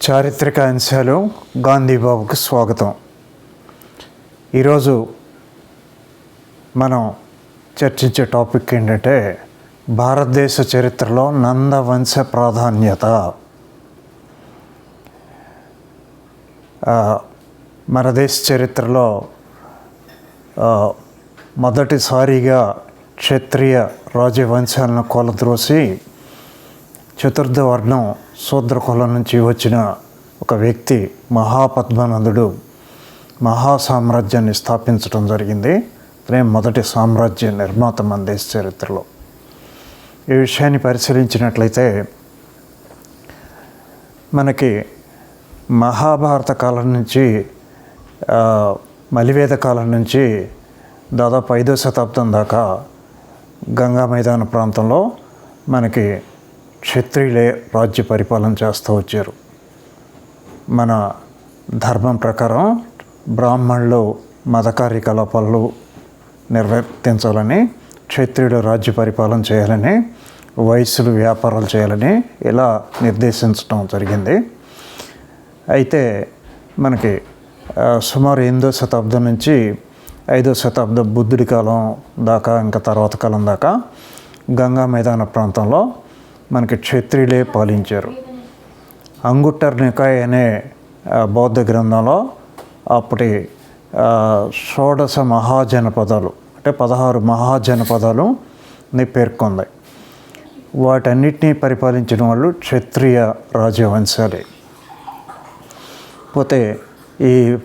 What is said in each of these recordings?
చారిత్రక అంశాలు గాంధీబాబుకు స్వాగతం. ఈరోజు మనం చర్చించే టాపిక్ ఏంటంటే భారతదేశ చరిత్రలో నందవంశ ప్రాధాన్యత. మన దేశ చరిత్రలో మొదటిసారిగా క్షత్రియ రాజవంశాలను కొలద్రోసి చతుర్థ వర్ణం శూద్ర కులం నుంచి వచ్చిన ఒక వ్యక్తి మహాపద్మనందుడు మహా సామ్రాజ్యాన్ని స్థాపించడం జరిగింది. అతనే మొదటి సామ్రాజ్య నిర్మాత మన దేశ చరిత్రలో. ఈ విషయాన్ని పరిశీలించినట్లయితే మనకి మహాభారత కాలం నుంచి మలివేద కాలం నుంచి దాదాపు ఐదో శతాబ్దం దాకా గంగా మైదాన ప్రాంతంలో మనకి క్షత్రియులే రాజ్య పరిపాలన చేస్తూ వచ్చారు. మన ధర్మం ప్రకారం బ్రాహ్మణులు మత కార్యకలాపాలు నిర్వర్తించాలని క్షత్రియుడు రాజ్య పరిపాలన చేయాలని వయస్సులు వ్యాపారాలు చేయాలని ఇలా నిర్దేశించడం జరిగింది. అయితే మనకి సుమారు ఎనిమిదో శతాబ్దం నుంచి ఐదో శతాబ్దం బుద్ధుడి కాలం దాకా ఇంకా తర్వాత కాలం దాకా గంగా మైదాన ప్రాంతంలో మనకి క్షత్రియులే పాలించారు. అంగుట్టర్ నికాయ్ అనే బౌద్ధ గ్రంథంలో అప్పటి షోడశ మహాజనపదాలు అంటే పదహారు మహాజనపదాలు పేర్కొంది. వాటన్నిటినీ పరిపాలించిన వాళ్ళు క్షత్రియ రాజవంశాలే. పోతే ఈ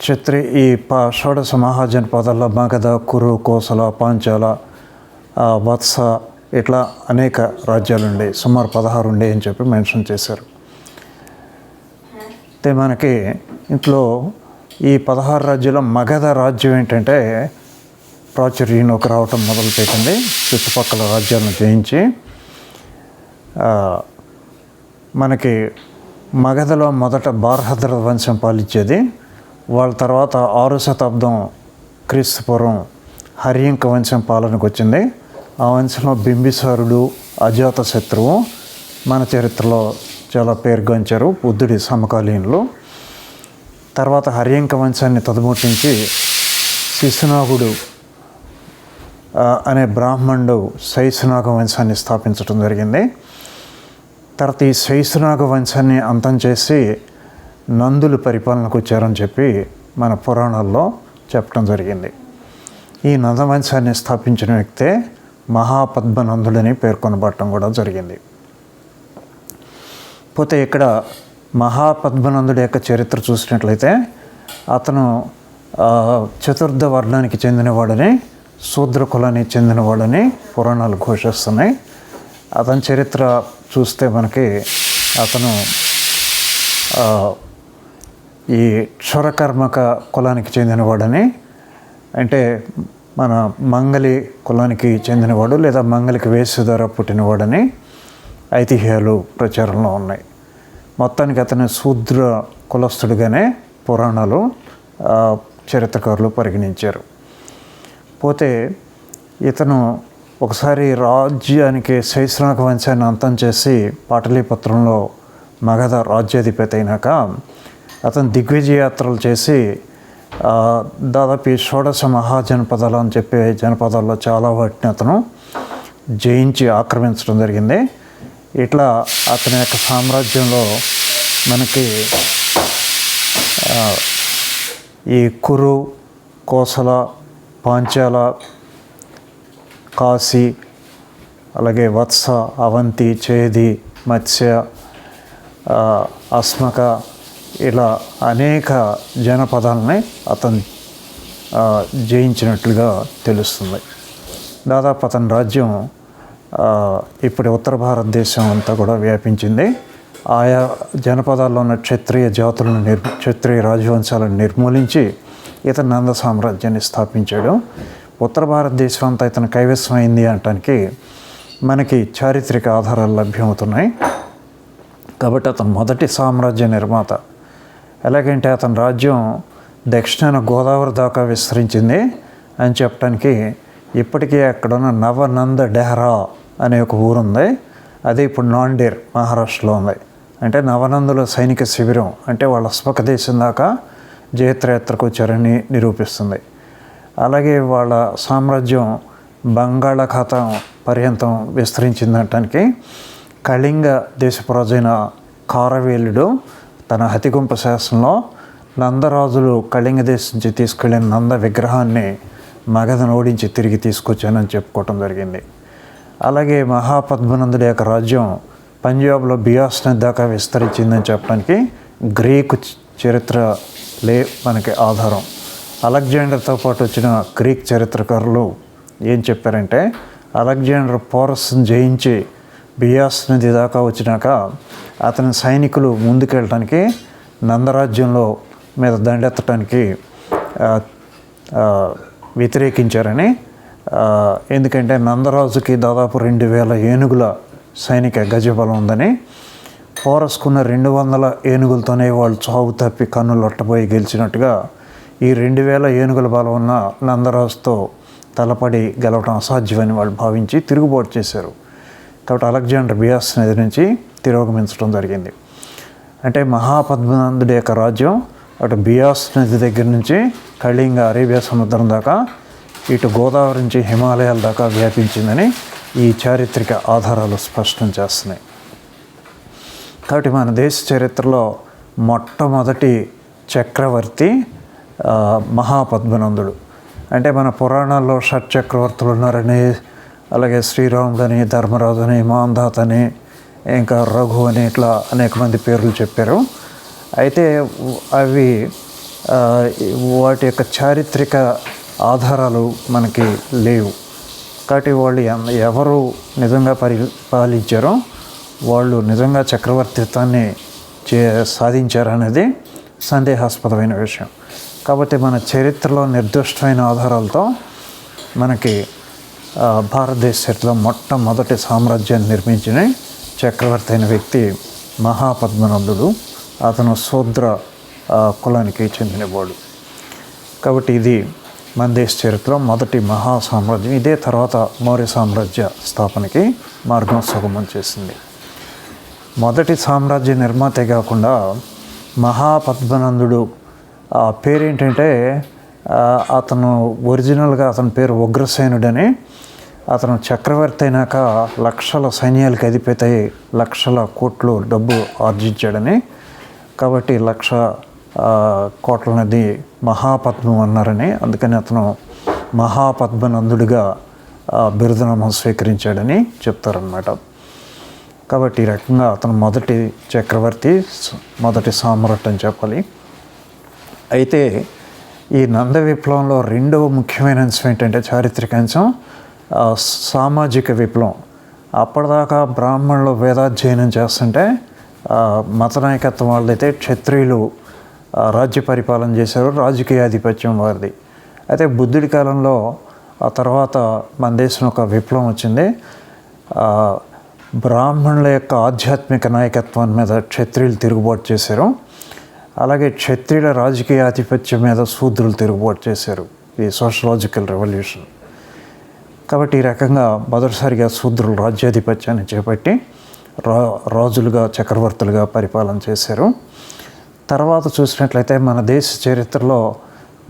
క్షత్రి ఈ ప షోడశ మహాజనపదాల్లో మగధ కురు కోసల పాంచాల వత్స ఇట్లా అనేక రాజ్యాలు ఉండే సుమారు పదహారు ఉండే అని చెప్పి మెన్షన్ చేశారు. అయితే మనకి ఇంట్లో ఈ పదహారు రాజ్యాల మగధ రాజ్యం ఏంటంటే ప్రాచుర్యంలోకి రావటం మొదలుపెట్టింది. చుట్టుపక్కల రాజ్యాలను జయించి మనకి మగధలో మొదట బార్హద్ర వంశం పాలించేది వాళ్ళ తర్వాత ఆరు శతాబ్దం క్రీస్తుపురం హరియంక వంశం పాలనకు వచ్చింది ఆ వంశంలో బింబిసారుడు అజాత శత్రువు. మన చరిత్రలో చాలా పేరుగాంచారు బుద్ధుడి సమకాలీనలో. తర్వాత హర్యంక వంశాన్ని తదుముట్టించి శిశునాగుడు అనే బ్రాహ్మణుడు శైశునాగ వంశాన్ని స్థాపించడం జరిగింది. తర్వాత ఈ శైశునాగ వంశాన్ని అంతం చేసి నందులు పరిపాలనకు వచ్చారని చెప్పి మన పురాణాల్లో చెప్పడం జరిగింది. ఈ నందవంశాన్ని స్థాపించిన వ్యక్తే మహాపద్మనందుడని పేర్కొనబడటం కూడా జరిగింది. పోతే ఇక్కడ మహాపద్మనందుడి యొక్క చరిత్ర చూసినట్లయితే అతను చతుర్థ వర్ణానికి చెందినవాడని శూద్ర కులానికి చెందినవాడని పురాణాలు ఘోషిస్తున్నాయి. అతని చరిత్ర చూస్తే మనకి అతను ఈ క్షురకర్మక కులానికి చెందినవాడని అంటే మన మంగలి కులానికి చెందినవాడు లేదా మంగలికి వేసు ద్వారా పుట్టినవాడని ఐతిహ్యాలు ప్రచారంలో ఉన్నాయి. మొత్తానికి అతని శూద్ర కులస్థుడిగానే పురాణాలు చరిత్రకారులు పరిగణించారు. పోతే ఇతను ఒకసారి రాజ్యానికి శైశ్రాక వంశాన్ని అంతం చేసి పాటలీపత్రంలో మగధ రాజ్యాధిపతి అయినాక అతను దిగ్విజయ యాత్రలు చేసి దాదాపు ఈ షోడశ మహాజనపదాలు అని చెప్పే జనపదాల్లో చాలా వాటిని అతను జయించి ఆక్రమించడం జరిగింది. ఇట్లా అతని యొక్క సామ్రాజ్యంలో మనకి ఈ కురు కోసల పాంచాల కాశీ అలాగే వత్స అవంతి చేది మత్స్య అస్మక ఇలా అనేక జనపదాలని అతను జయించినట్లుగా తెలుస్తుంది. దాదాపు అతని రాజ్యం ఇప్పుడు ఉత్తర భారతదేశం అంతా కూడా వ్యాపించింది. ఆయా జనపదాల్లో ఉన్న క్షత్రియ జాతులను నిర్ క్షత్రియ రాజవంశాలను నిర్మూలించి ఇతను నంద సామ్రాజ్యాన్ని స్థాపించాడు. ఉత్తర భారతదేశం అంతా ఇతను కైవసమైంది అనటానికి మనకి చారిత్రక ఆధారాలు లభ్యమవుతున్నాయి. కాబట్టి అతను మొదటి సామ్రాజ్య నిర్మాత. ఎలాగంటే అతని రాజ్యం దక్షిణాన గోదావరి దాకా విస్తరించింది అని చెప్పడానికి ఇప్పటికీ అక్కడున్న నవనంద డెహ్రా అనే ఒక ఊరు ఉంది అది ఇప్పుడు నాండేర్ మహారాష్ట్రలో ఉంది. అంటే నవనందుల సైనిక శిబిరం అంటే వాళ్ళ స్వకదేశం దాకా జయత్రయాత్రకు వచ్చారని నిరూపిస్తుంది. అలాగే వాళ్ళ సామ్రాజ్యం బంగాళాఖాతం పర్యంతం విస్తరించిందనటానికి కళింగ దేశపురాజైన కారవేలుడు తన హతిగుంప శాసనంలో నందరాజులు కళింగ దేశం నుంచి తీసుకెళ్ళిన నంద విగ్రహాన్ని మగధను ఓడించి తిరిగి తీసుకొచ్చానని చెప్పుకోవటం జరిగింది. అలాగే మహాపద్మనందుడి యొక్క రాజ్యం పంజాబ్లో బియాస్ని దాకా విస్తరించిందని చెప్పడానికి గ్రీకు చరిత్ర లే మనకి ఆధారం. అలెగ్జాండర్తో పాటు వచ్చిన గ్రీక్ చరిత్రకారులు ఏం చెప్పారంటే అలెగ్జాండర్ పోరస్ని జయించి బియాస్ నది దాకా వచ్చినాక అతని సైనికులు ముందుకెళ్ళటానికి నందరాజ్యంలో మీద దండెత్తడానికి వ్యతిరేకించారని ఎందుకంటే నందరాజుకి దాదాపు రెండు వేల ఏనుగుల సైనిక గజబలం ఉందని పోరసుకున్న రెండు వందల ఏనుగులతోనే వాళ్ళు చావు తప్పి కన్నులొట్టబోయి గెలిచినట్టుగా ఈ రెండు వేల ఏనుగుల బలం ఉన్న నందరాజుతో తలపడి గెలవడం అసాధ్యమని వాళ్ళు భావించి తిరుగుబాటు చేశారు. కాబట్టి అలెగ్జాండర్ బియాస్ నది నుంచి తిరోగమించడం జరిగింది. అంటే మహాపద్మనందుడి యొక్క రాజ్యం అటు బియాస్ నది దగ్గర నుంచి కళింగ అరేబియా సముద్రం దాకా ఇటు గోదావరి నుంచి హిమాలయాల దాకా వ్యాపించిందని ఈ చారిత్రక ఆధారాలు స్పష్టం చేస్తున్నాయి. కాబట్టి మన దేశ చరిత్రలో మొట్టమొదటి చక్రవర్తి మహాపద్మనందుడు అంటే మన పురాణాల్లో షట్ చక్రవర్తులు ఉన్నారని అలాగే శ్రీరాముడని ధర్మరాజుని మాంధాతని ఇంకా రఘు అని ఇట్లా అనేక మంది పేర్లు చెప్పారు. అయితే అవి వాటి యొక్క చారిత్రక ఆధారాలు మనకి లేవు. కాబట్టి వాళ్ళు ఎవరు నిజంగా పరిపాలించారో వాళ్ళు నిజంగా చక్రవర్తిత్వాన్ని చే సాధించారనేది సందేహాస్పదమైన విషయం. కాబట్టి మన చరిత్రలో నిర్దిష్టమైన ఆధారాలతో మనకి భారతదేశంలో భారతదేశ చరిత్రలో మొట్టమొదటి సామ్రాజ్యాన్ని నిర్మించిన చక్రవర్తి అయిన వ్యక్తి మహాపద్మనందుడు. అతను శూద్ర కులానికి చెందినవాడు. కాబట్టి ఇది మన దేశ చరిత్రలో మొదటి మహా సామ్రాజ్యం ఇదే తర్వాత మౌర్య సామ్రాజ్య స్థాపనకి మార్గం సుగమం చేసింది. మొదటి సామ్రాజ్య నిర్మాతే కాకుండా మహాపద్మనందుడు పేరేంటంటే అతను ఒరిజినల్గా అతని పేరు ఉగ్రసేనుడని అతను చక్రవర్తి అయినాక లక్షల సైన్యాలకు అధిపతి లక్షల కోట్లు డబ్బు ఆర్జించాడని. కాబట్టి లక్ష కోట్లనది కోట్ల నది మహాపద్మం అన్నారని. అందుకని అతను మహాపద్మనందుడిగా బిరుదనామం స్వీకరించాడని చెప్తారనమాట కాబట్టి ఈ రకంగా అతను మొదటి చక్రవర్తి మొదటి సామ్రాట్ అని చెప్పాలి. అయితే ఈ నంద విప్లవంలో రెండవ ముఖ్యమైన అంశం ఏంటంటే చారిత్రక అంశం సామాజిక విప్లవం. అప్పటిదాకా బ్రాహ్మణులు వేదాధ్యయనం చేస్తుంటే మత నాయకత్వం వాళ్ళైతే క్షత్రియులు రాజ్య పరిపాలన చేశారు రాజకీయాధిపత్యం వారిది. అయితే బుద్ధుడి కాలంలో ఆ తర్వాత మన దేశం ఒక విప్లవం వచ్చింది. బ్రాహ్మణుల యొక్క ఆధ్యాత్మిక నాయకత్వం మీద క్షత్రియులు తిరుగుబాటు చేశారు. అలాగే క్షత్రియుల రాజకీయ ఆధిపత్యం మీద శూద్రులు తిరుగుబాటు చేశారు ఈ సోషలాజికల్ రెవల్యూషన్. కాబట్టి ఈ రకంగా మొదటిసారిగా శూద్రులు రాజ్యాధిపత్యాన్ని చేపట్టి రా రాజులుగా చక్రవర్తులుగా పరిపాలన చేశారు. తర్వాత చూసినట్లయితే మన దేశ చరిత్రలో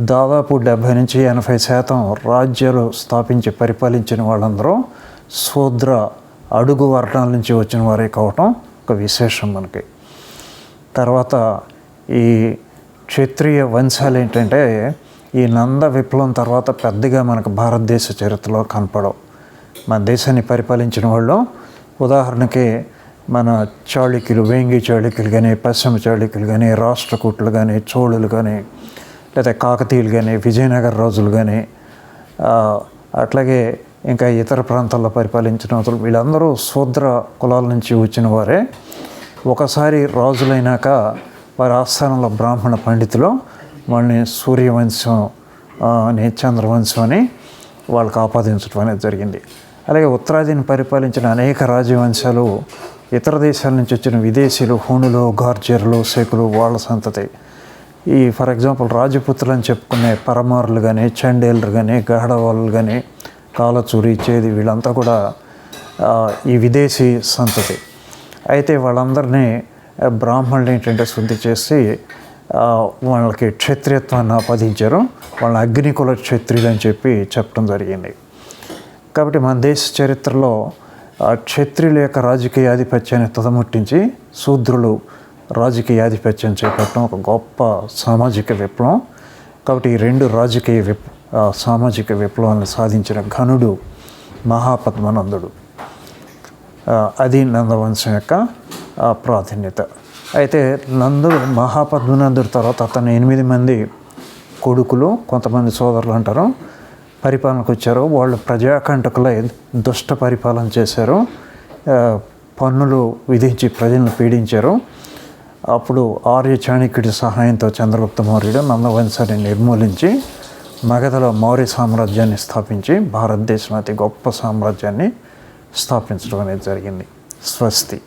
దాదాపు డెబ్భై నుంచి ఎనభై శాతం రాజ్యాలు స్థాపించి పరిపాలించిన వాళ్ళందరూ శూద్ర అడుగు వర్ణాల నుంచి వచ్చిన వారే కావటం ఒక విశేషం మనకి. తర్వాత ఈ క్షత్రియ వంశాలు ఏంటంటే ఈ నంద విప్లవం తర్వాత పెద్దగా మనకు భారతదేశ చరిత్రలో కనపడవు. మన దేశాన్ని పరిపాలించిన వాళ్ళు ఉదాహరణకి మన చాళుక్యులు వేంగి చాళుక్యులు కానీ పశ్చిమ చాళుక్యులు కానీ రాష్ట్రకూట్లు కానీ చోళులు కానీ లేదా కాకతీయులు కానీ విజయనగర రాజులు కానీ అట్లాగే ఇంకా ఇతర ప్రాంతాల్లో పరిపాలించిన వీళ్ళందరూ శూద్ర కులాల నుంచి వచ్చిన వారే. ఒకసారి రాజులైనాక వారి ఆస్థానంలో బ్రాహ్మణ పండితులు వాళ్ళని సూర్యవంశం అని చంద్రవంశం అని వాళ్ళకి ఆపాదించడం అనేది జరిగింది. అలాగే ఉత్తరాదిని పరిపాలించిన అనేక రాజవంశాలు ఇతర దేశాల నుంచి వచ్చిన విదేశీయులు హూణులు గార్జర్లు శకులు వాళ్ళ సంతతి. ఈ ఫర్ ఎగ్జాంపుల్ రాజపుత్రులు అని చెప్పుకునే పరమారులు కానీ చండేలు కానీ గహడవాళ్ళు కానీ కాలచూరి చేది వీళ్ళంతా కూడా ఈ విదేశీ సంతతి. అయితే వాళ్ళందరినీ బ్రాహ్మణులు ఏంటంటే శుద్ధి చేసి వాళ్ళకి క్షత్రియత్వాన్ని ఆపాదించారు. వాళ్ళ అగ్నికుల క్షత్రియులు అని చెప్పి చెప్పడం జరిగింది. కాబట్టి మన దేశ చరిత్రలో క్షత్రియుల యొక్క రాజకీయ ఆధిపత్యాన్ని తుదముట్టించి శూద్రులు రాజకీయ ఆధిపత్యం చేపట్టడం ఒక గొప్ప సామాజిక విప్లవం. కాబట్టి ఈ రెండు రాజకీయ విప్ సామాజిక విప్లవాలను సాధించిన ఘనుడు మహాపద్మనందుడు. అది నందవంశం యొక్క ప్రాధాన్యత. అయితే నందుడు మహాపద్మనందుడి తర్వాత అతను ఎనిమిది మంది కొడుకులు కొంతమంది సోదరులు అంటారు. పరిపాలనకు వచ్చారు. వాళ్ళు ప్రజాకంటకులై దుష్ట పరిపాలన చేశారు. పన్నులు విధించి ప్రజలను పీడించారు. అప్పుడు ఆర్య చాణక్యుడి సహాయంతో చంద్రగుప్త మౌర్యుడు నందవంశాన్ని నిర్మూలించి మగధలో మౌర్య సామ్రాజ్యాన్ని స్థాపించి భారతదేశం అతి గొప్ప సామ్రాజ్యాన్ని స్థాపించడం అనేది జరిగింది. స్వస్తి.